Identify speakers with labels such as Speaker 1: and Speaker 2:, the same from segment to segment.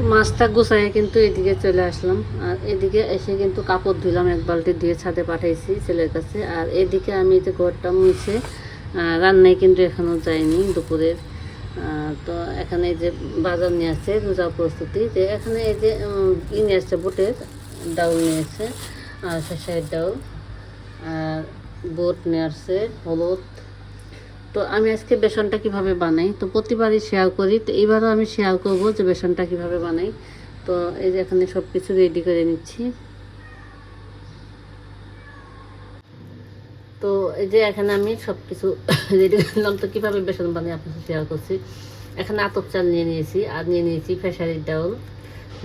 Speaker 1: মাছটা গুছাইয়ে কিন্তু এদিকে চলে আসলাম। আর এদিকে এসে কিন্তু কাপড় ধুলাম এক বালতি দিয়ে ছাদে পাঠাইছি ছেলের কাছে। আর এদিকে আমি যে ঘরটা মুছে রান্নায় কিন্তু এখনও যাইনি দুপুরের। তো এখানে এই যে বাজার নিয়ে আসছে রোজা প্রস্তুতি। যে এখানে এই যে ই নিয়ে আসছে বুটের ডাউল নিয়ে আসছে, আর শেষের ডাউল। আর বুট নিয়ে আসছে হলুদ। তো আমি আজকে বেসনটা কীভাবে বানাই? তো প্রতিবারই শেয়ার করি। তো এইবারও আমি শেয়ার করব যে বেসনটা কীভাবে বানাই। তো এই যে এখানে সব কিছু রেডি করে নিচ্ছি। তো এই যে এখানে আমি সব কিছু রেডি করলাম তো কীভাবে বেসন বানাই আপনার শেয়ার করছি। এখানে আতপ চাল নিয়ে নিয়েছি। আর নিয়ে নিয়েছি ফেসারির ডাউল,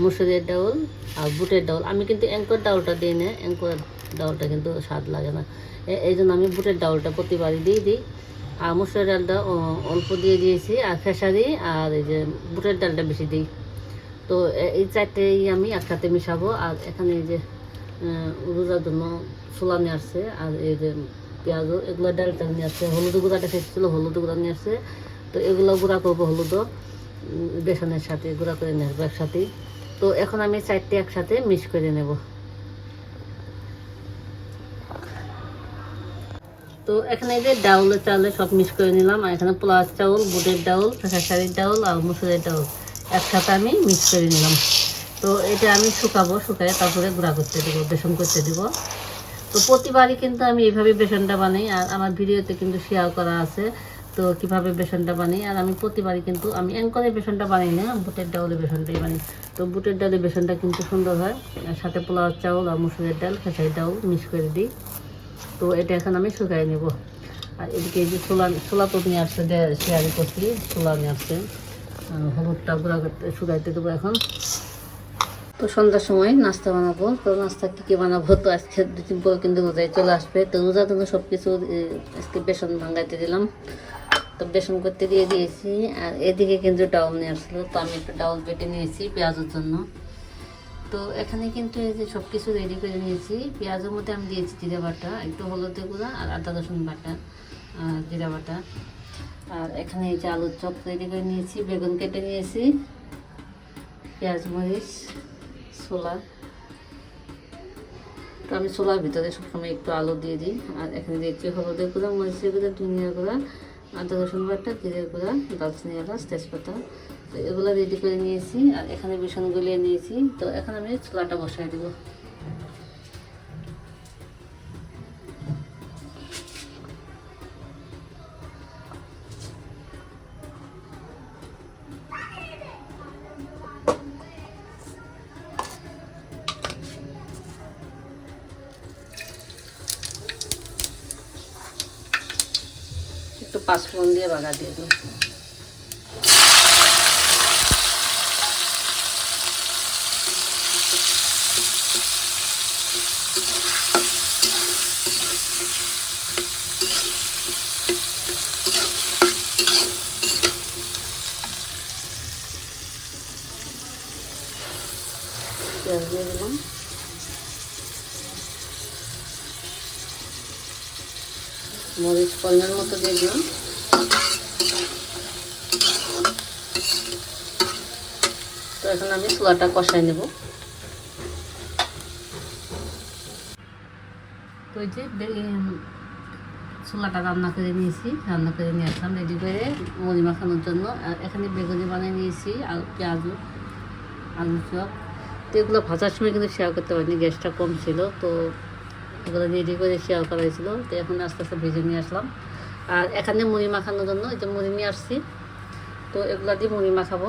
Speaker 1: মুসুরের ডাউল আর বুটের ডাউল। আমি কিন্তু অ্যাঙ্কর ডাউলটা দিই না। অ্যাঙ্কর ডাউলটা কিন্তু স্বাদ লাগে না। এই জন্য আমি বুটের ডাউলটা প্রতিবারই দিয়ে দিই। আর মুসুরের ডালটা অল্প দিয়ে দিয়েছি, আর খেসারি আর এই যে বুটের ডালটা বেশি দিই। তো এই চারটেই আমি একসাথে মিশাবো, আর এখানে এই যে রোজার জন্য ছোলা নিয়ে আসছে, আর এই যে পেঁয়াজও, এগুলো ডালটা নিয়ে আসছে, হলুদ গুঁড়াটা শেষ ছিল, হলুদ গুঁড়া নিয়ে আসছে। তো এগুলো গুঁড়া করব হলুদও বেসনের সাথে গুঁড়া করে নিয়ে আসব একসাথেই। তো এখন আমি চারটে একসাথে মিক্স করে নেব। তো এখানে এই যে ডাউলের চাউলে সব মিক্স করে নিলাম, আর এখানে পোলাও চাউল, বুটের ডাউল খেসারির ডাউল আর মুসুরের ডাউল একসাথে আমি মিক্স করে নিলাম। তো এটা আমি শুকাবো শুকাই তারপরে গুঁড়া করতে দেবো, বেসন করতে দেবো। তো প্রতিবারই কিন্তু আমি এইভাবে বেসনটা বানাই, আর আমার ভিডিওতে কিন্তু শেয়ার করা আছে তো কীভাবে বেসনটা বানাই। আর আমি প্রতিবারই কিন্তু, আমি অ্যাঙ্করের বেসনটা বানাই না বুটের ডাউলের বেসনটাই বানাই। তো বুটের ডালে বেসনটা কিন্তু সুন্দর হয় সাথে পোলাও চাউল আর মুসুরের ডাল খেসারি ডাউল মিক্স করে দিই। তো এটা এখন আমি শুকাই নেব। আর এদিকে এই যে ছোলা ছোলা তো নিয়ে আসছে শেয়ারি করছি, ছোলা নিয়ে আসছে। হলুদটা গুঁড়া করতে, শুকাইতে দেবো এখন। তো সন্ধ্যার সময় নাস্তা বানাবো। তো নাস্তা কী কী বানাবো তো আজকে দু দিন পর কিন্তু রোজায় চলে আসবে। তো রোজার জন্য সব কিছু আজকে বেসন ভাঙাইতে দিলাম। তো বেসন করতে দিয়ে দিয়েছি। আর এদিকে কিন্তু ডাউল নিয়ে আসলো। তো আমি একটু ডাউল বেটে নিয়েছি পেঁয়াজের জন্য। তো এখানে কিন্তু এই যে সব কিছু রেডি করে নিয়েছি। পেঁয়াজের মধ্যে আমি দিয়েছি জিরা বাটা, একটু হলুদে গুঁড়া আর আদা রসুন বাটা জিরা বাটা। আর এখানে এই যে আলুর চপ রেডি করে নিয়েছি, বেগুন কেটে নিয়েছি, পেঁয়াজ, মরিচ, ছোলা। তো আমি ছোলার ভিতরে সবসময় একটু আলু দিয়ে দিই। আর এখানে দিয়েছি হলুদের গুঁড়া, মরিচের গুঁড়া ধনিয়া গুঁড়া আদা রসুন বাটা জিরের গুঁড়া দালচিনি এলাচ তেজপাতা। তো এগুলো রেডি করে নিয়েছি, আর এখানে বেসন গলিয়ে নিয়েছি। তো এখন আমি ছোলাটা বসাই দেবো। পাঁচফোড়ন দিয়ে বাগা দিয়ে দেবো পেঁয়াজ দিয়ে দিলাম। মরিচ পরিমাণ মতো দিয়ে দিলাম তো এখন আমি ছোলাটা কষাই নেব। তো যে ছোলাটা রান্না করে নিয়েছি, রান্না করে নিয়ে আসলাম রেডি করে মুড়ি মাখানোর জন্য। এখানে বেগুনি বানিয়ে নিয়েছি আর পেঁয়াজু, আলু চপ। তো এগুলো ভাজার সময় কিন্তু শেয়ার করতে পারিনি, গ্যাসটা কম ছিল, তো এগুলো রেডি করে শেয়ার করা হয়েছিল তো এখন আস্তে আস্তে ভেজে নিয়ে আসলাম। আর এখানে মুড়ি মাখানোর জন্য এই যে মুড়ি নিয়ে আসছি। তো এগুলো দিয়ে মুড়ি মাখাবো।